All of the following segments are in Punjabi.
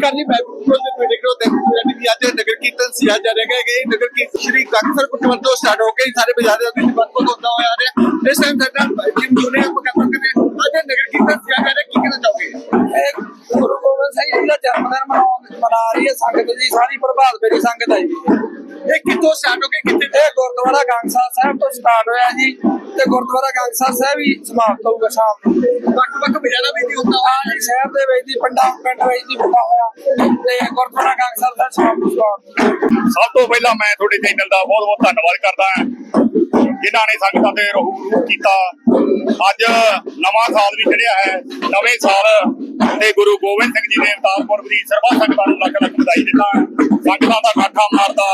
ਨਮਸਕਾਰ ਜੀ ਦੇ ਵੀਡੀਓ ਤੇ ਵੀ ਅੱਜ ਨਗਰ ਕੀਰਤਨ ਸਿਆ ਜਾ ਰਿਹਾ ਹੈ ਕਿ ਨਗਰ ਕੀਰਤਨ ਸ਼੍ਰੀ ਕਾਕਸਰ ਕੁਟਵਰ ਤੋਂ ਸਟਾਰਟ ਹੋ ਕੇ ਸਾਰੇ ਬਾਜ਼ਾਰ ਦੇ ਵਿੱਚ ਬੰਦ ਹੁੰਦਾ ਹੋਇਆ ਆ ਰਿਹਾ। ਇਸ ਟਾਈਮ ਸਾਡਾ ਜਿਮ ਜੁਨੇ ਆਪਾਂ ਕਰ ਸਕਦੇ ਅੱਜ ਨਗਰ ਕੀਰਤਨ ਸਿਆ ਜਾ ਰਿਹਾ। ਕੀ ਕਹਿਣਾ ਚਾਹੋਗੇ? ਇਹ ਗੁਰੂ ਗੋਬਿੰਦ ਸਿੰਘ ਜੀ ਦਾ ਜਨਮ ਦਿਨ ਮਨਾਉਣ ਮਨਾ ਰਹੀ ਹੈ ਸੰਗਤ ਜੀ, ਸਾਰੀ ਪ੍ਰਭਾਤ ਫੇਰੀ ਸੰਗਤ ਆਈ ਹੋਈ ਇਹ ਕਿੱਥੋਂ ਸਟਾਰਟ ਹੋ ਕੇ ਕਿੱਥੇ ਇਹ ਗੁਰਦੁਆਰਾ ਗੰਗਸਾ ਸਾਹਿਬ ਤੋਂ ਸਟਾਰਟ ਹੋਇਆ ਜੀ। ਤੇ ਗੁਰਦੁਆਰਾ ਗੰਗਸਾ ਸਾਹਿਬ ਹੀ ਸਮਾਪਤ ਹੋਊਗਾ ਸ਼ਾਮ ਨੂੰ। ਵੱਖ ਵੱਖ ਬਾਜ਼ਾਰਾਂ ਵਿੱਚ ਹੁੰਦਾ। ਆ ਸ਼ਹਿਰ ਦੇ ਵਿੱਚ ਦੀ ਪਿੰਡਾਂ ਪਿੰਡ ਵਿੱਚ ਦੀ ਬੁੱਢਾ ਹੋਇਆ। ਤੇ ਗੁਰਦੁਆਰਾ ਗੰਗਸਾ ਸਾਹਿਬ ਸਮਾਪਤ ਹੋਊਗਾ। ਸਭ ਤੋਂ ਪਹਿਲਾਂ ਮੈਂ ਤੁਹਾਡੇ ਚੈਨਲ ਦਾ ਬਹੁਤ ਬਹੁਤ ਧੰਨਵਾਦ ਕਰਦਾ ਹਾਂ। ਜਿਨ੍ਹਾਂ ਨੇ ਸੰਗਤਾਂ ਤੇ ਰੂਹ ਕੀਤਾ। ਅੱਜ ਨਵਾਂ ਸਾਲ ਵੀ ਚੜਿਆ ਹੈ। ਨਵੇਂ ਸਾਲ ਤੇ ਗੁਰੂ ਗੋਬਿੰਦ ਸਿੰਘ ਜੀ ਦੇ ਅਵਤਾਰ ਪੁਰਬ ਦੀ ਸਰਬੱਤ ਸੰਗਤਾਂ ਨੂੰ ਲੱਖ ਲੱਖ ਵਧਾਈ ਦਿੰਦਾ ਹਾਂ। ਸੰਗਤਾਂ ਦਾ ਇਕੱਠਾ ਮਾਰਦਾ।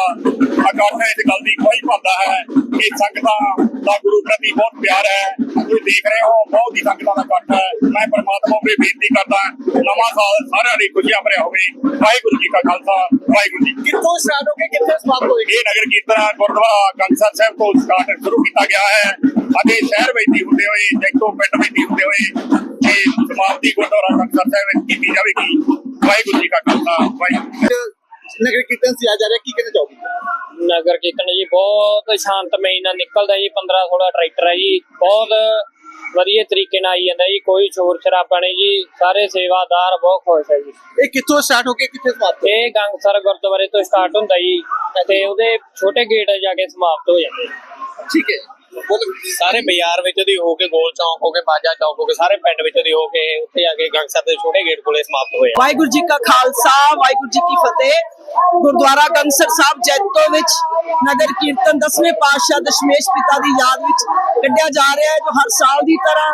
ਇਕੱਠ ਇਸ ਗੱਲ ਦੀ ਕੋਈ ਪਾਉਂਦਾ ਹੈ। ਕਿ ਸੰਗਤਾਂ ਦਾ ਗੁਰੂ ਪ੍ਰਤੀ ਬਹੁਤ ਪਿਆਰ ਹੈ। ਤੁਸੀਂ ਦੇਖ ਰਹੇ ਹੋ ਬਹੁਤ ਹੀ ਸੰਗਤਾਂ ਦਾ ਇਕੱਠ ਹੈ। ਮੈਂ ਪਰਮਾਤਮਾ ਅੱਗੇ ਬੇਨਤੀ ਕਰਦਾ ਨਵਾਂ ਸਾਲ ਸਾਰਿਆਂ ਲਈ ਖੁਸ਼ੀਆਂ ਭਰਿਆ ਹੋਵੇ। ਵਾਹਿਗੁਰੂ ਜੀ ਕਾ ਖਾਲਸਾ ਵਾਹਿਗੁਰੂ ਜੀ। ਕਿੱਥੋਂ ਸਟਾਰਟ ਹੋ ਕੇ ਕਿੱਥੇ ਸਮਾਪਤ ਹੋਏਗੀ ਇਹ ਨਗਰ ਕੀਰਤਨ ਗੁਰਦੁਆਰਾ ਕੰਸਰ ਸਾਹਿਬ ਤੋਂ ਸਟਾਰਟ ਸ਼ੁਰੂ ਕੀਤਾ ਗਿਆ ਹੈ। ਅਤੇ ਸ਼ਹਿਰ ਵਿੱਚ ਦੀ ਹੁੰਦੇ ਹੋਏ ਜੈਤੋ ਪਿੰਡ ਵਿੱਚ ਦੀ ਹੁੰਦੇ ਹੋਏ ਇਹ ਸਮਾਪਤੀ ਗੁਰਦੁਆਰਾ ਕੰਸਰ ਸਾਹਿਬ ਵਿੱਚ ਕੀਤੀ ਜਾਵੇਗੀ। ਵਾਹਿਗੁਰੂ ਜੀ ਕਾ ਖਾਲਸਾ ਵਾਹਿਗੁਰੂ। ਨਗਰ ਕੀਰਤਨ ਸਿਆ ਜਾ ਰਿਹਾ ਕੀ ਕਹਿਣਾ ਚਾਹੋਗੇ? ਨਗਰ ਕੀਰਤਨ ਜੀ ਬਹੁਤ ਸ਼ਾਂਤਮਈ ਨਾਲ ਨਿਕਲਦਾ ਜੀ 15 16 ਟਰੈਕਟਰ ਹੈ ਜੀ ਬਹੁਤ ਵਧੀਆ ਤਰੀਕੇ ਨਾਲ ਆਈ ਜਾਂਦਾ ਜੀ ਕੋਈ ਸ਼ੋਰ ਸ਼ਰਾਬਾ ਨਹੀਂ ਜੀ ਸਾਰੇ ਸੇਵਾਦਾਰ ਬਹੁਤ ਖੁਸ਼ ਹੈ ਜੀ। ਇਹ ਕਿੱਥੋਂ ਸਟਾਰਟ ਹੋ ਕੇ ਕਿੱਥੇ ਸਮਾਪਤ ਇਹ ਗੰਗਸਰ ਗੁਰਦੁਆਰੇ ਤੋਂ ਸਟਾਰਟ ਹੁੰਦਾ ਜੀ ਤੇ ਉਹਦੇ ਛੋਟੇ ਗੇਟ ਜਾ ਕੇ ਸਮਾਪਤ ਹੋ ਜਾਂਦੇ ਠੀਕ ਹੈ। ਸਾਰੇ ਬਾਜ਼ਾਰ ਵਿੱਚ ਦੀ ਹੋ ਕੇ ਗੋਲ ਚੌਂਕ ਹੋ ਕੇ ਬਾਜਾ ਚੌਂਕ ਹੋ ਕੇ, ਸਾਰੇ ਪਿੰਡ ਵਿੱਚ ਦੀ ਹੋ ਕੇ ਉੱਥੇ ਜਾ ਕੇ ਗੰਗਸਰ ਦੇ ਛੋਟੇ ਗੇਟ ਕੋਲੇ ਸਮਾਪਤ ਹੋਏ ਵਾਹਿਗੁਰੂ ਜੀ ਕਾ ਖਾਲਸਾ, ਵਾਹਿਗੁਰੂ ਜੀ ਕੀ ਫਤਿਹ। ਗੁਰਦੁਆਰਾ ਗੰਗਸਰ ਸਾਹਿਬ ਜੈਤੋ ਵਿੱਚ ਨਗਰ ਕੀਰਤਨ ਦਸਵੇਂ ਪਾਤਸ਼ਾਹ ਦਸ਼ਮੇਸ਼ ਪਿਤਾ ਦੀ ਯਾਦ ਵਿੱਚ ਕੱਢਿਆ ਜਾ ਰਿਹਾ ਹੈ, ਜੋ ਹਰ ਸਾਲ ਦੀ ਤਰ੍ਹਾਂ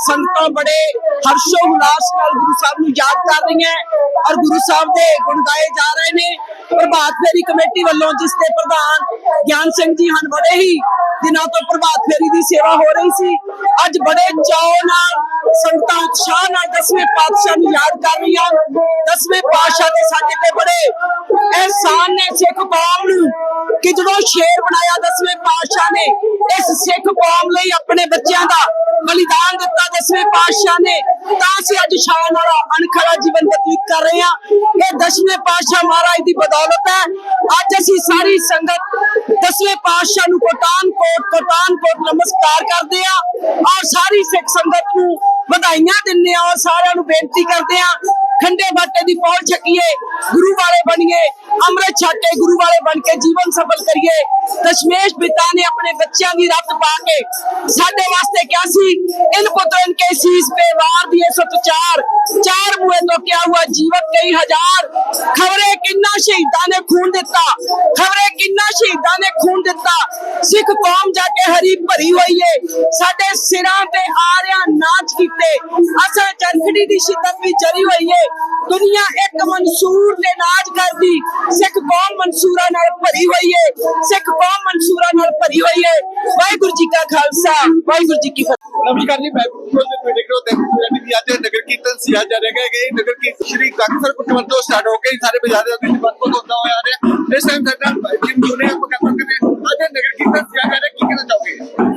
ਸੰਗਤਾਂ ਬੜੇ ਹਰਸ਼ੋ ਉਲਾਸ ਨਾਲ ਗੁਰੂ ਸਾਹਿਬ ਨੂੰ ਯਾਦ ਕਰ ਰਹੀਆਂ ਔਰ ਗੁਰੂ ਸਾਹਿਬ ਦੇ ਗੁਣ ਗਾਏ ਜਾ ਰਹੇ ਨੇ। ਪ੍ਰਭਾਤ ਫੇਰੀ ਕਮੇਟੀ ਵੱਲੋਂ ਜਿਸ ਦੇ ਪ੍ਰਧਾਨ ਗਿਆਨ ਸਿੰਘ ਜੀ ਹਨ, ਬੜੇ ਹੀ ਦਿਨਾਂ ਤੋਂ ਪ੍ਰਭਾਤ ਫੇਰੀ ਦੀ ਸੇਵਾ ਹੋ ਰਹੀ ਸੀ। ਅੱਜ ਬੜੇ ਚਾਅ ਨਾਲ ਸੰਗਤਾਂ ਉਤਸ਼ਾਹ ਨਾਲ ਦਸਵੇਂ ਪਾਤਸ਼ਾਹ ਨੂੰ ਯਾਦ ਕਰ ਰਹੀਆਂ। ਦਸਵੇਂ ਪਾਤਸ਼ਾਹ ਦੇ ਸਾਡੇ ਤੇ ਬੜੇ ਅਹਿਸਾਨ ਨੇ ਸਿੱਖ ਕੌਮ ਨੂੰ ਕਿ ਜਦੋਂ ਸ਼ੇਰ ਬਣਾਇਆ ਦਸਵੇਂ ਪਾਤਸ਼ਾਹ ਨੇ, ਇਸ ਸਿੱਖ ਕੌਮ ਲਈ ਆਪਣੇ ਬੱਚਿਆਂ ਦਾ ਬਲੀਦਾਨ ਦਿੱਤਾ ਦਸਵੇਂ ਪਾਤਸ਼ਾਹ ਨੇ। ਤਾਂ ਅਸੀਂ ਅੱਜ ਸ਼ਾਨ ਵਾਲਾ ਅਣਖੜਾ ਜੀਵਨ ਬਤੀਤ ਕਰ ਰਹੇ ਹਾਂ। ਇਹ ਦਸਵੇਂ ਪਾਤਸ਼ਾਹ ਮਹਾਰਾਜ ਦੀ ਬਦੌਲਤ ਹੈ। ਅੱਜ ਅਸੀਂ ਸਾਰੀ ਸੰਗਤ ਦਸਵੇਂ ਪਾਤਸ਼ਾਹ ਨੂੰ ਕੋਟਾਨ ਕੋਟ ਕੋਟਾਨ ਕੋਟ ਨਮਸਕਾਰ ਕਰਦੇ ਆ ਔਰ ਸਾਰੀ ਸਿੱਖ ਸੰਗਤ ਨੂੰ ਵਧਾਈਆਂ ਦਿੰਦੇ ਆ ਔਰ ਸਾਰਿਆਂ ਨੂੰ ਬੇਨਤੀ ਕਰਦੇ ਆ ਖੰਡੇ ਬਾਟੇ ਦੀ ਪੌਲ ਛਕੀਏ ਗੁਰੂ ਵਾਲੇ ਬਣੀਏ ਅੰਮ੍ਰਿਤ ਛਾਟੇ ਗੁਰੂ ਵਾਲੇ ਬਣ ਕੇ ਜੀਵਨ ਸਫਲ ਕਰੀਏ ਦਸ਼ਮੇਸ਼ ਪਿਤਾ ਨੇ ਆਪਣੇ ਬੱਚਿਆਂ ਦੀ ਰੱਤ ਪਾ ਕੇ ਸਾਡੇ ਵਾਸਤੇ ਕਿਹਾ ਸੀ ਇਨ ਪੁੱਤਰਨ ਕੇ ਸੀਸ ਪੇ ਵਾਰ ਦਿਏ ਸਤ ਚਾਰ ਚਾਰ ਮੂਹੇ ਤੋਂ ਕਿਹਾ ਹੁਆ ਜੀਵਤ ਕਈ ਹਜ਼ਾਰ ਖਬਰੇ ਕਿੰਨਾ ਸ਼ਹੀਦਾਂ ਨੇ ਖੂਨ ਦਿੱਤਾ ਖਬਰੇ ਕਿੰਨਾ ਸ਼ਹੀਦਾਂ ਨੇ ਖੂਨ ਦਿੱਤਾ ਸਿੱਖ ਕੌਮ ਜਾ ਕੇ ਹਰੀ ਭਰੀ ਹੋਈ ਏ ਸਾਡੇ ਸਿਰਾਂ ਤੇ ਆ ਰਿਆ ਨਾਚ ਕੀਤੇ ਅਸਾਂ ਚਰਖੜੀ ਦੀ ਸ਼ਿੱਦਤ ਵੀ ਜਰੀ ਹੋਈ ਏ ਦੁਨੀਆ ਇੱਕ ਮਨਸੂਰ ਦੇ ਨਾਚ ਕਰਦੀ। ਸਿੱਖ ਕੌਮ ਮਨਸੂਰਾਂ ਨਾਲ ਭਰੀ ਹੋਈ ਹੈ ਸਿੱਖ ਕੌਮ ਮਨਸੂਰਾਂ ਨਾਲ ਭਰੀ ਹੋਈ ਹੈ ਵਾਹਿਗੁਰੂ ਜੀ ਕਾ ਖਾਲਸਾ। ਵਾਹਿਗੁਰੂ ਜੀ ਕੀ ਫਤਿਹ। ਨਮਸਕਾਰ ਜੀ ਮੈਂ ਬਿਲਕੁਲ ਦੇ ਵੀਡੀਓ ਕਰੋ ਤੇ ਤੁਹਾਡੀ ਵੀ ਅੱਜ ਨਗਰ ਕੀਰਤਨ ਸਿਆ ਜਾ ਰਿਹਾ ਹੈ ਕਿ ਨਗਰ ਕੀਰਤਨ ਸ਼੍ਰੀ ਕਾਕਸਰ ਕੁਟਵਰ ਤੋਂ ਸਟਾਰਟ ਹੋ ਕੇ ਸਾਰੇ ਬਾਜ਼ਾਰ ਦੇ ਵਿੱਚ ਬੰਦ ਹੁੰਦਾ ਹੋਇਆ ਆ ਰਿਹਾ। ਇਸ ਟਾਈਮ ਸਾਡਾ ਜਿਮ ਜੁਨੇ ਆਪਾਂ ਕਰ ਸਕਦੇ ਹਾਂ। ਅੱਜ ਇਹ ਨਗਰ ਕੀਰਤਨ ਸਿਆ ਜਾ ਰਿਹਾ ਕੀ ਕਹਿਣਾ ਚਾਹੋਗੇ?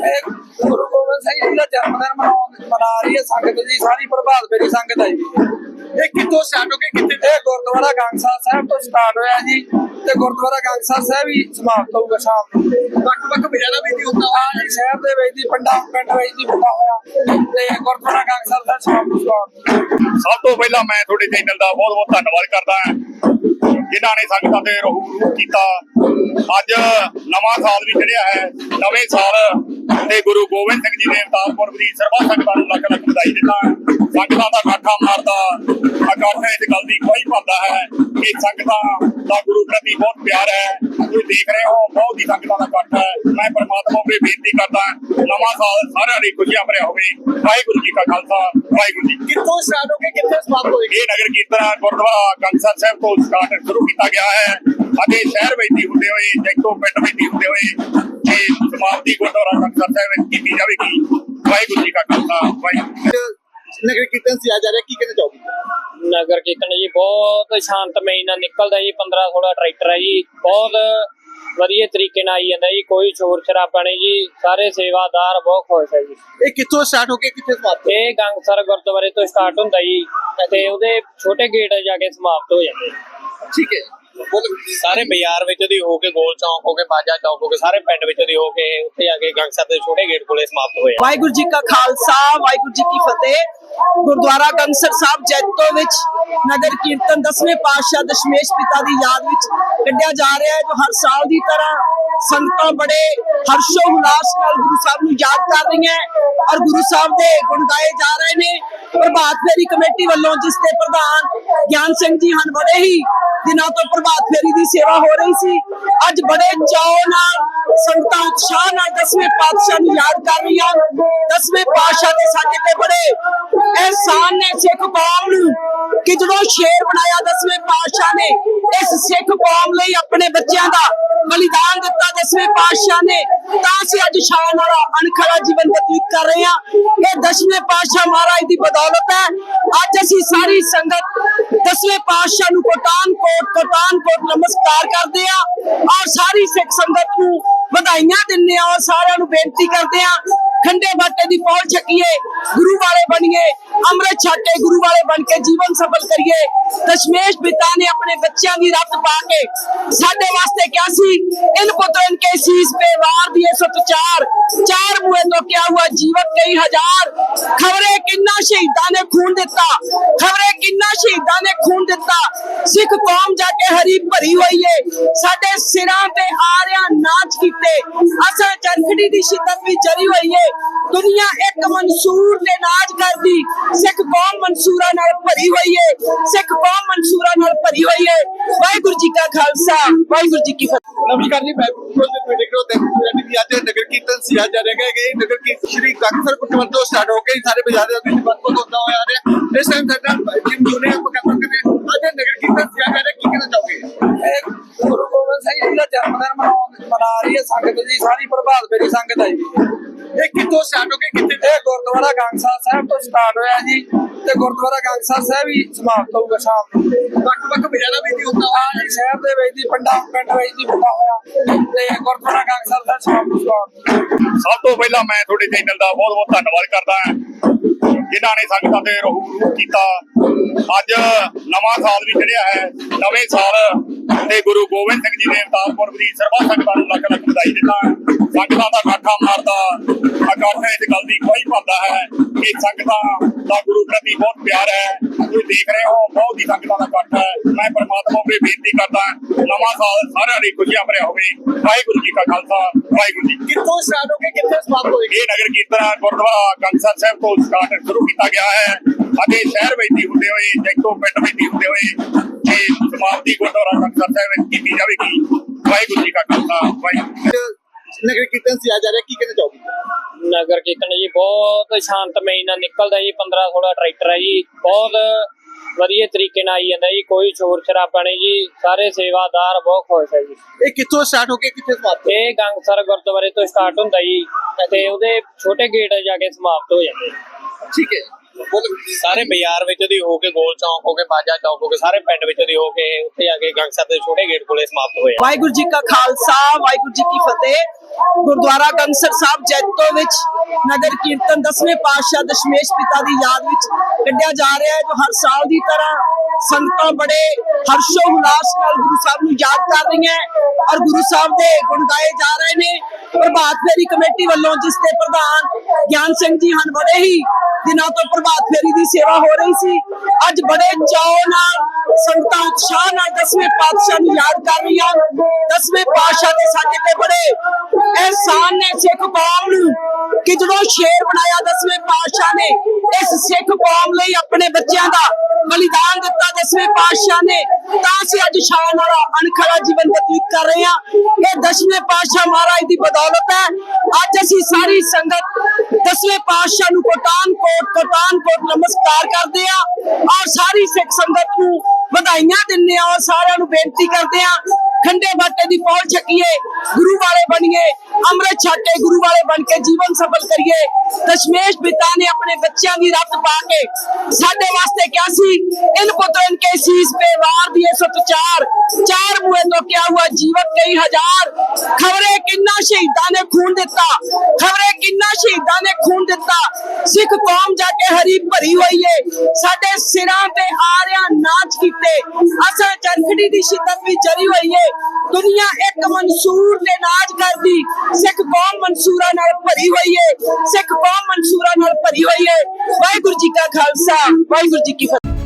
ਇਹ ਗੁਰੂ ਗੋਬਿੰਦ ਸਿੰਘ ਜੀ ਦਾ ਜਨਮ ਦਿਨ ਮਨਾ ਰਹੀ ਹੈ ਸੰਗਤ ਜੀ ਸਾਰੀ ਪ੍ਰਭਾਤ ਗੰਗਸਾ ਸਾਹਿਬ ਹੀ ਸਮਾਪਤ ਹੋਊਗਾ ਸ਼ਾਮ ਨੂੰ। ਵੱਖ ਵੱਖ ਬਾਜ਼ਾਰਾਂ ਵਿੱਚ ਹੁੰਦਾ। ਆ ਸ਼ਹਿਰ ਦੇ ਵਿੱਚ ਦੀ ਪਿੰਡਾਂ ਪਿੰਡ ਵਿੱਚ ਦੀ ਬੁੱਢਾ ਹੋਇਆ। ਤੇ ਗੁਰਦੁਆਰਾ ਗੰਗਸਾ ਸਾਹਿਬ ਸਮਾਪਤ ਹੋਊਗਾ ਸਭ ਤੋਂ ਪਹਿਲਾਂ ਮੈਂ ਤੁਹਾਡੇ ਚੈਨਲ ਦਾ ਬਹੁਤ ਬਹੁਤ ਧੰਨਵਾਦ ਕਰਦਾ ਹਾਂ। ਜਿਨ੍ਹਾਂ ਨੇ ਸੰਗਤਾਂ ਤੇ ਰੂਹ ਕੀਤਾ। ਅੱਜ ਨਵਾਂ ਸਾਲ ਵੀ ਚੜਿਆ ਹੈ। ਨਵੇਂ ਸਾਲ ਤੇ ਗੁਰੂ ਗੋਬਿੰਦ ਸਿੰਘ ਜੀ ਦੇ ਅਵਤਾਰ ਪੁਰਬ ਦੀ ਸਰਬੱਤ ਸੰਗਤਾਂ ਨੂੰ ਲੱਖ ਲੱਖ ਵਧਾਈ ਦਿੰਦਾ। ਸੰਗਤਾਂ ਦਾ ਇਕੱਠਾ ਮਾਰਦਾ ਇਕੱਠ ਇਸ ਗੱਲ ਦੀ ਕੋਈ ਪਾਉਂਦਾ ਹੈ। ਕਿ ਸੰਗਤਾਂ ਦਾ ਗੁਰੂ ਪ੍ਰਤੀ ਬਹੁਤ ਪਿਆਰ ਹੈ। ਤੁਸੀਂ ਦੇਖ ਰਹੇ ਹੋ ਬਹੁਤ ਹੀ ਸੰਗਤਾਂ ਦਾ ਇਕੱਠ ਹੈ। ਮੈਂ ਪਰਮਾਤਮਾ ਅੱਗੇ ਬੇਨਤੀ ਕਰਦਾ ਨਵਾਂ ਸਾਲ ਸਾਰਿਆਂ ਲਈ ਖੁਸ਼ੀਆਂ ਭਰਿਆ ਹੋਵੇ। ਵਾਹਿਗੁਰੂ ਜੀ ਕਾ ਖਾਲਸਾ ਵਾਹਿਗੁਰੂ ਜੀ। ਕਿੱਥੋਂ ਸਟਾਰਟ ਹੋ ਕੇ ਕਿੱਥੇ ਸਮਾਪਤ ਹੋਏਗੀ ਇਹ ਨਗਰ ਕੀਰਤਨ ਗੁਰਦੁਆਰਾ ਕੰਸਰ ਸਾਹਿਬ ਤੋਂ ਸਟਾਰਟ ਸ਼ੁਰੂ ਕੀਤਾ ਗਿਆ ਹੈ। ਅਤੇ ਸ਼ਹਿਰ ਵਿੱਚ ਦੀ ਹੁੰਦੇ ਹੋਏ ਜੈਤੋ ਪਿੰਡ ਵਿੱਚ ਦੀ ਹੁੰਦੇ ਹੋਏ ਇਹ ਸਮਾਪਤੀ ਗੁਰਦੁਆਰਾ ਕੰਸਰ ਸਾਹਿਬ ਵਿੱਚ ਕੀਤੀ ਜਾਵੇਗੀ। ਵਾਹਿਗੁਰੂ ਜੀ ਕਾ ਖਾਲਸਾ ਵਾਹਿਗੁਰੂ। ਨਗਰ ਕੀਰਤਨ ਸਿਆ ਜਾ ਰਿਹਾ ਕੀ ਕਹਿਣਾ ਚਾਹੋਗੇ? ਨਗਰ ਕੀਰਤਨ ਜੀ ਬਹੁਤ ਸ਼ਾਂਤਮਈ ਨਾਲ ਨਿਕਲਦਾ ਜੀ 15 16 ਟਰੈਕਟਰ ਹੈ ਜੀ ਬਹੁਤ ਵਧੀਆ ਤਰੀਕੇ ਨਾਲ ਆਈ ਜਾਂਦਾ ਜੀ ਕੋਈ ਸ਼ੋਰ ਸ਼ਰਾਬਾ ਨਹੀਂ ਜੀ ਸਾਰੇ ਸੇਵਾਦਾਰ ਬਹੁਤ ਖੁਸ਼ ਹੈ ਜੀ। ਇਹ ਕਿੱਥੋਂ ਸਟਾਰਟ ਹੋ ਕੇ ਕਿੱਥੇ ਸਮਾਪਤ? ਇਹ ਗੰਗਸਰ ਗੁਰਦੁਆਰੇ ਤੋਂ ਸਟਾਰਟ ਹੁੰਦਾ ਜੀ ਤੇ ਉਹਦੇ ਛੋਟੇ ਗੇਟ ਜਾ ਕੇ ਸਮਾਪਤ ਹੋ ਜਾਂਦੇ ਠੀਕ ਹੈ। ਸਾਰੇ ਬਾਜ਼ਾਰ ਵਿੱਚ ਦੀ ਹੋ ਕੇ ਗੋਲ ਚੌਂਕ ਹੋ ਕੇ ਬਾਜਾ ਚੌਂਕ ਹੋ ਕੇ ਸਾਰੇ ਪਿੰਡ ਵਿੱਚ ਦੀ ਹੋ ਕੇ ਉੱਥੇ ਜਾ ਕੇ ਗੰਗਸਰ ਦੇ ਛੋਟੇ ਗੇਟ ਕੋਲੇ ਸਮਾਪਤ ਹੋਏ ਵਾਹਿਗੁਰੂ ਜੀ ਕਾ ਖਾਲਸਾ ਵਾਹਿਗੁਰੂ ਜੀ ਕੀ ਫਤਿਹ। ਗੁਰਦੁਆਰਾ ਗੰਗਸਰ ਸਾਹਿਬ ਜੈਤੋ ਵਿੱਚ ਨਗਰ ਕੀਰਤਨ ਦਸਵੇਂ ਪਾਤਸ਼ਾਹ ਦਸ਼ਮੇਸ਼ ਪਿਤਾ ਦੀ ਯਾਦ ਵਿੱਚ ਕੱਢਿਆ ਜਾ ਰਿਹਾ ਹੈ ਜੋ ਹਰ ਸਾਲ ਦੀ ਤਰ੍ਹਾਂ ਸੰਗਤਾਂ ਬੜੇ ਹਰਸ਼ੋ ਉਲਾਸ ਨਾਲ ਗੁਰੂ ਸਾਹਿਬ ਨੂੰ ਯਾਦ ਕਰ ਰਹੀਆਂ ਔਰ ਗੁਰੂ ਸਾਹਿਬ ਦੇ ਗੁਣ ਗਾਏ ਜਾ ਰਹੇ ਨੇ। ਪ੍ਰਭਾਤ ਫੇਰੀ ਕਮੇਟੀ ਵੱਲੋਂ, ਜਿਸ ਦੇ ਪ੍ਰਧਾਨ ਗਿਆਨ ਸਿੰਘ ਜੀ ਹਨ, ਬੜੇ ਹੀ ਦਿਨਾਂ ਤੋਂ ਪ੍ਰਭਾਤ ਫੇਰੀ ਦੀ ਸੇਵਾ ਹੋ ਰਹੀ ਸੀ। ਅੱਜ ਬੜੇ ਚਾਅ ਨਾਲ, ਸੰਗਤਾਂ ਉਤਸ਼ਾਹ ਨਾਲ ਦਸਵੇਂ ਪਾਤਸ਼ਾਹ ਨੂੰ ਯਾਦ ਕਰ ਰਹੀਆਂ। ਦਸਵੇਂ ਪਾਤਸ਼ਾਹ ਦੇ ਸਾਡੇ ਤੇ ਬੜੇ ਅਹਿਸਾਨ ਨੇ ਸਿੱਖ ਕੌਮ ਨੂੰ ਕਿ ਜਦੋਂ ਸ਼ੇਰ ਬਣਾਇਆ ਦਸਵੇਂ ਪਾਤਸ਼ਾਹ ਨੇ, ਇਸ ਸਿੱਖ ਕੌਮ ਲਈ ਆਪਣੇ ਬੱਚਿਆਂ ਦਾ ਬਲੀਦਾਨ ਦਿੱਤਾ ਦਸਵੇਂ ਪਾਤਸ਼ਾਹ ਨੇ। ਤਾਂ ਅਸੀਂ ਅੱਜ ਸ਼ਾਨ ਵਾਲਾ ਅਣਖੜਾ ਜੀਵਨ ਬਤੀਤ ਕਰ ਰਹੇ ਹਾਂ। ਇਹ ਦਸਵੇਂ ਪਾਤਸ਼ਾਹ ਮਹਾਰਾਜ ਦੀ ਬਦੌਲਤ ਹੈ। ਅੱਜ ਅਸੀਂ ਸਾਰੀ ਸੰਗਤ ਦਸਵੇਂ ਪਾਤਸ਼ਾਹ ਨੂੰ ਕੋਟਾਨ ਕੋਟ ਕੋਟਾਨ ਕੋਟ ਨਮਸਕਾਰ ਕਰਦੇ ਆ ਔਰ ਸਾਰੀ ਸਿੱਖ ਸੰਗਤ ਨੂੰ ਵਧਾਈਆਂ ਦਿੰਦੇ ਆ ਔਰ ਸਾਰਿਆਂ ਨੂੰ ਬੇਨਤੀ ਕਰਦੇ ਆ ਖੰਡੇ ਬਾਟੇ ਦੀ ਪੌਲ ਛਕੀਏ ਗੁਰੂ ਵਾਲੇ ਬਣੀਏ ਅੰਮ੍ਰਿਤ ਛਾਟੇ ਗੁਰੂ ਵਾਲੇ ਬਣ ਕੇ ਜੀਵਨ ਸਫਲ ਕਰੀਏ ਦਸ਼ਮੇਸ਼ ਪਿਤਾ ਨੇ ਆਪਣੇ ਬੱਚਿਆਂ ਦੀ ਰੱਤ ਪਾ ਕੇ ਸਾਡੇ ਵਾਸਤੇ ਕਿਹਾ ਸੀ ਇਨ ਪੁੱਤਰਨ ਕੇ ਸੀਸ ਪੇ ਵਾਰ ਦਿਏ ਸਤ ਚਾਰ ਚਾਰ ਮੂਹੇ ਤੋਂ ਕਿਹਾ ਹੁਆ ਜੀਵਤ ਕਈ ਹਜ਼ਾਰ ਖਬਰੇ ਕਿੰਨਾ ਸ਼ਹੀਦਾਂ ਨੇ ਖੂਨ ਦਿੱਤਾ ਖਬਰੇ ਕਿੰਨਾ ਸ਼ਹੀਦਾਂ ਨੇ ਖੂਨ ਦਿੱਤਾ ਸਿੱਖ ਕੌਮ ਜਾ ਕੇ ਹਰੀ ਭਰੀ ਹੋਈ ਏ ਸਾਡੇ ਸਿਰਾਂ ਤੇ ਆ ਰਿਆ ਨਾਚ ਕੀਤੇ ਅਸਾਂ ਚਰਖੜੀ ਦੀ ਸ਼ਿੱਦਤ ਵੀ ਜਰੀ ਹੋਈ ਏ ਦੁਨੀਆ ਇੱਕ ਮਨਸੂਰ ਦੇ ਨਾਚ ਕਰਦੀ। ਸਿੱਖ ਕੌਮ ਮਨਸੂਰਾਂ ਨਾਲ ਭਰੀ ਹੋਈ ਹੈ ਸਿੱਖ ਕੌਮ ਮਨਸੂਰਾਂ ਨਾਲ ਭਰੀ ਹੋਈ ਹੈ ਵਾਹਿਗੁਰੂ ਜੀ ਕਾ ਖਾਲਸਾ। ਵਾਹਿਗੁਰੂ ਜੀ ਕੀ ਫਤਿਹ। ਨਮਸਕਾਰ ਜੀ ਮੈਂ ਬਿਲਕੁਲ ਦੇ ਦੇਖ ਦੀ ਅੱਜ ਨਗਰ ਕੀਰਤਨ ਸਿਆ ਜਾ ਰਿਹਾ ਹੈ ਨਗਰ ਕੀਰਤਨ ਸ਼੍ਰੀ ਕਾਕਸਰ ਕੁਟਵਰ ਤੋਂ ਸਟਾਰਟ ਹੋ ਕੇ ਸਾਰੇ ਬਾਜ਼ਾਰ ਦੇ ਵਿੱਚ ਬੰਦ ਹੁੰਦਾ ਹੋਇਆ ਆ ਰਿਹਾ। ਇਸ ਟਾਈਮ ਸਾਡਾ ਜਿਮ ਜੁਨੇ ਆਪਾਂ ਗੱਲ ਕਰਦੇ ਅੱਜ ਇਹ ਨਗਰ ਕੀਰਤਨ ਸਿਆ ਜਾ ਰਿਹਾ। ਕੀ ਕਹਿਣਾ ਚਾਹੋਗੇ? ਇਹ ਗੁਰੂ ਗੋਬਿੰਦ ਸਿੰਘ ਜੀ ਦਾ ਜਨਮ ਦਿਨ ਮਨਾਉਣ ਮਨਾ ਰਹੀ ਹੈ ਸੰਗਤ ਜੀ ਸਾਰੀ ਪ੍ਰਭਾਤ ਫੇਰੀ ਸੰਗਤ ਹੈ ਕਿੱਥੋਂ ਸਟਾਰਟ ਹੋ ਕੇ ਕਿੱਥੇ? ਇਹ ਗੁਰਦੁਆਰਾ ਗੰਗਸਾ ਸਾਹਿਬ ਤੋਂ ਸਟਾਰਟ ਹੋਇਆ ਜੀ। ਤੇ ਗੁਰਦੁਆਰਾ ਗੰਗਸਾ ਸਾਹਿਬ ਹੀ ਸਮਾਪਤ ਹੋਊਗਾ ਸ਼ਾਮ ਨੂੰ। ਵੱਖ ਵੱਖ ਬਾਜ਼ਾਰਾਂ ਵਿੱਚ ਹੁੰਦਾ। ਆ ਸ਼ਹਿਰ ਦੇ ਵਿੱਚ ਦੀ ਪਿੰਡਾਂ ਪਿੰਡ ਵਿੱਚ ਦੀ ਹੁੰਦਾ ਹੋਇਆ। ਤੇ ਗੁਰਦੁਆਰਾ ਗੰਗਸਾ ਸਾਹਿਬ ਸਮਾਪਤ ਹੋਊਗਾ ਸਭ ਤੋਂ ਪਹਿਲਾਂ ਮੈਂ ਤੁਹਾਡੇ ਚੈਨਲ ਦਾ ਬਹੁਤ ਬਹੁਤ ਧੰਨਵਾਦ ਕਰਦਾ ਹਾਂ। ਜਿਨ੍ਹਾਂ ਨੇ ਸੰਗਤਾਂ ਤੇ ਰੂਹ ਕੀਤਾ। ਅੱਜ ਨਵਾਂ ਸਾਲ ਵੀ ਚੜਿਆ ਹੈ। ਨਵੇਂ ਸਾਲ ਤੇ ਗੁਰੂ ਗੋਬਿੰਦ ਸਿੰਘ ਜੀ ਦੇ ਅਵਤਾਰ ਪੁਰਬ ਦੀ ਸਰਬਾ ਸੰਗਤਾਂ ਨੂੰ ਲੱਖ ਲੱਖ ਵਧਾਈ ਦਿੰਦਾ ਸੰਗਤਾਂ ਦਾ ਕਾਠਾ ਮਾਰਦਾ ਇਕੱਠ ਇਸ ਗੱਲ ਦੀ ਕੋਈ ਭਰਦਾ ਹੈ। ਕਿ ਸੰਗਤਾਂ ਦਾ ਗੁਰੂ ਪ੍ਰਤੀ ਬਹੁਤ ਪਿਆਰ ਹੈ। ਤੁਸੀਂ ਦੇਖ ਰਹੇ ਹੋ ਬਹੁਤ ਹੀ ਸੰਗਤਾਂ ਦਾ ਇਕੱਠ ਹੈ। ਮੈਂ ਪਰਮਾਤਮਾ ਅੱਗੇ ਬੇਨਤੀ ਕਰਦਾ ਨਵਾਂ ਸਾਲ ਸਾਰਿਆਂ ਲਈ ਖੁਸ਼ੀਆਂ ਭਰਿਆ ਹੋਵੇ। ਵਾਹਿਗੁਰੂ ਜੀ ਕਾ ਖਾਲਸਾ ਵਾਹਿਗੁਰੂ ਜੀ। ਕਿੱਥੋਂ ਸਟਾਰਟ ਹੋ ਕੇ ਕਿੱਥੇ ਸਮਾਪਤ ਹੋਏਗੀ ਇਹ ਨਗਰ ਕੀਰਤਨ ਗੁਰਦੁਆਰਾ ਕੰਸਰ ਸਾਹਿਬ ਤੋਂ ਸਟਾਰਟ ਸ਼ੁਰੂ ਕੀਤਾ ਗਿਆ ਹੈ। ਅਤੇ ਸ਼ਹਿਰ ਵਿੱਚ ਹੀ ਹੁੰਦੇ ਹੋਏ ਜੈਤੋ ਪਿੰਡ ਵਿੱਚ ਹੀ ਹੁੰਦੇ ਹੋਏ ਇਹ ਸਮਾਪਤੀ ਗੁਰਦੁਆਰਾ ਕੰਸਰ ਸਾਹਿਬ ਵਿੱਚ ਕੀਤੀ ਜਾਵੇਗੀ। ਵਾਹਿਗੁਰੂ ਜੀ ਕਾ ਖਾਲਸਾ ਵਾਹਿਗੁਰੂ। ਨਗਰ ਕੀਰਤਨ ਸਿਆ ਜਾ ਰਿਹਾ ਕੀ ਕਹਿਣਾ ਚਾਹੋਗੇ? ਨਗਰ ਕੀਰਤਨ ਜੀ ਬਹੁਤ ਸ਼ਾਂਤਮਈ ਨਾਲ ਨਿਕਲਦਾ ਜੀ 15 16 ਟਰੈਕਟਰ ਹੈ ਜੀ ਬਹੁਤ ਵਧੀਆ ਤਰੀਕੇ ਨਾਲ ਆਈ ਜਾਂਦਾ ਜੀ ਕੋਈ ਸ਼ੋਰ ਸ਼ਰਾਬਾ ਨਹੀਂ ਜੀ ਸਾਰੇ ਸੇਵਾਦਾਰ ਬਹੁਤ ਖੁਸ਼ ਹੈ ਜੀ। ਇਹ ਕਿੱਥੋਂ ਸਟਾਰਟ ਹੋ ਕੇ ਕਿੱਥੇ ਸਮਾਪਤ? ਇਹ ਗੰਗਸਰ ਗੁਰਦੁਆਰੇ ਤੋਂ ਸਟਾਰਟ ਹੁੰਦਾ ਜੀ ਤੇ ਉਹਦੇ ਛੋਟੇ ਗੇਟ ਜਾ ਕੇ ਸਮਾਪਤ ਹੋ ਜਾਂਦੇ ਠੀਕ ਹੈ। ਸਾਰੇ ਬਾਜ਼ਾਰ ਵਿੱਚ ਦੀ ਹੋ ਕੇ ਗੋਲ ਚੌਂਕ ਹੋ ਕੇ, ਬਾਜਾ ਚੌਂਕ ਹੋ ਕੇ, ਸਾਰੇ ਪਿੰਡ ਵਿੱਚ ਦੀ ਹੋ ਕੇ ਉੱਥੇ ਜਾ ਕੇ ਗੰਗਸਰ ਦੇ ਛੋਟੇ ਗੇਟ ਕੋਲੇ ਸਮਾਪਤ ਹੋਏ ਵਾਹਿਗੁਰੂ ਜੀ ਕਾ ਖਾਲਸਾ, ਵਾਹਿਗੁਰੂ ਜੀ ਕੀ ਫਤਿਹ। ਗੁਰਦੁਆਰਾ ਗੰਗਸਰ ਸਾਹਿਬ ਜੈਤੋ ਵਿੱਚ ਨਗਰ ਕੀਰਤਨ ਦਸਵੇਂ ਪਾਤਸ਼ਾਹ ਦਸ਼ਮੇਸ਼ ਪਿਤਾ ਦੀ ਯਾਦ ਵਿੱਚ ਕੱਢਿਆ ਜਾ ਰਿਹਾ ਹੈ, ਜੋ ਹਰ ਸਾਲ ਦੀ ਤਰ੍ਹਾਂ ਸੰਗਤਾਂ ਬੜੇ ਹਰਸ਼ੋ ਉਲਾਸ ਨਾਲ ਗੁਰੂ ਸਾਹਿਬ ਨੂੰ ਯਾਦ ਕਰ ਰਹੀਆਂ ਔਰ ਗੁਰੂ ਸਾਹਿਬ ਦੇ ਗੁਣ ਗਾਏ ਜਾ ਰਹੇ ਨੇ। ਪ੍ਰਭਾਤ ਫੇਰੀ ਕਮੇਟੀ ਵੱਲੋਂ ਜਿਸ ਦੇ ਪ੍ਰਧਾਨ ਗਿਆਨ ਸਿੰਘ ਜੀ ਹਨ, ਬੜੇ ਹੀ ਦਿਨਾਂ ਤੋਂ ਪ੍ਰਭਾਤ ਫੇਰੀ ਦੀ ਸੇਵਾ ਹੋ ਰਹੀ ਸੀ। ਅੱਜ ਬੜੇ ਚਾਅ ਨਾਲ, ਸੰਗਤਾਂ ਉਤਸ਼ਾਹ ਨਾਲ ਦਸਵੇਂ ਪਾਤਸ਼ਾਹ ਨੂੰ ਯਾਦ ਕਰ ਰਹੀਆਂ। ਦਸਵੇਂ ਪਾਤਸ਼ਾਹ ਦੇ ਸਾਡੇ ਤੇ ਬੜੇ ਅਹਿਸਾਨ ਨੇ ਸਿੱਖ ਕੌਮ ਨੂੰ ਕਿ ਜਦੋਂ ਸ਼ੇਰ ਬਣਾਇਆ ਦਸਵੇਂ ਪਾਤਸ਼ਾਹ ਨੇ, ਇਸ ਸਿੱਖ ਕੌਮ ਲਈ ਆਪਣੇ ਬੱਚਿਆਂ ਦਾ ਬਲੀਦਾਨ ਦਿੱਤਾ ਦਸਵੇਂ ਪਾਤਸ਼ਾਹ ਨੇ ਤਾਂ ਅਸੀਂ ਅੱਜ ਸ਼ਾਨ ਵਾਲਾ ਅਣਖੜਾ ਜੀਵਨ ਬਤੀਤ ਕਰ ਰਹੇ ਹਾਂ ਇਹ ਦਸਵੇਂ ਪਾਤਸ਼ਾਹ ਮਹਾਰਾਜ ਦੀ ਬਦੌਲਤ ਹੈ ਅੱਜ ਅਸੀਂ ਸਾਰੀ ਸੰਗਤ ਦਸਵੇਂ ਪਾਤਸ਼ਾਹ ਨੂੰ ਕੋਟਾਨ ਕੋਟ ਕੋਟਾਨ ਕੋਟ ਨਮਸਕਾਰ ਕਰਦੇ ਆ ਔਰ ਸਾਰੀ ਸਿੱਖ ਸੰਗਤ ਨੂੰ ਵਧਾਈਆਂ ਦਿੰਦੇ ਆ ਔਰ ਸਾਰਿਆਂ ਨੂੰ ਬੇਨਤੀ ਕਰਦੇ ਆ ਖੰਡੇ ਬਾਟੇ ਦੀ ਪੌਲ ਛਕੀਏ ਗੁਰੂ ਵਾਲੇ ਬਣੀਏ ਅੰਮ੍ਰਿਤ ਛਾਕੇ ਗੁਰੂ ਵਾਲੇ ਬਣ ਕੇ ਜੀਵਨ ਸਫਲ ਕਰੀਏ ਦਸ਼ਮੇਸ਼ ਪਿਤਾ ਨੇ ਆਪਣੇ ਬੱਚਿਆਂ ਦੀ ਰੱਤ ਪਾ ਕੇ ਸਾਡੇ ਵਾਸਤੇ ਕਿਹਾ ਸੀ ਇਨ ਪੁੱਤਰਨ ਕੇ ਸੀਸ पे वार दिए सतचार चार मुए तो क्या हुआ जीवक कई हजार खबरे किन्ना शहीदा ने खून दिता खबरे किन्ना शहीदा ने खून दिता सिख कौम जाके हरी भरी हुई है ਸਾਡੇ ਸਿਰਾਂ ਤੇ ਆਰਿਆਂ ਨਾਚ ਕੀਤੇ ਅਸਾਂ ਚਰਖੜੀ ਦੀ ਸ਼ਿੱਦਤ ਵੀ ਜਰੀ ਹੋਈ ਹੈ ਦੁਨੀਆ ਇੱਕ ਮਨਸੂਰ ਦੇ ਨਾਚ ਕਰਦੀ ਸਿੱਖ ਕੌਮ ਮਨਸੂਰਾਂ ਨਾਲ ਭਰੀ ਹੋਈ ਹੈ ਸਿੱਖ ਕੌਮ ਮਨਸੂਰਾਂ ਨਾਲ ਭਰੀ ਹੋਈ ਹੈ ਵਾਹਿਗੁਰੂ ਜੀ ਕਾ ਖਾਲਸਾ ਵਾਹਿਗੁਰੂ ਜੀ ਕੀ ਫਤਿਹ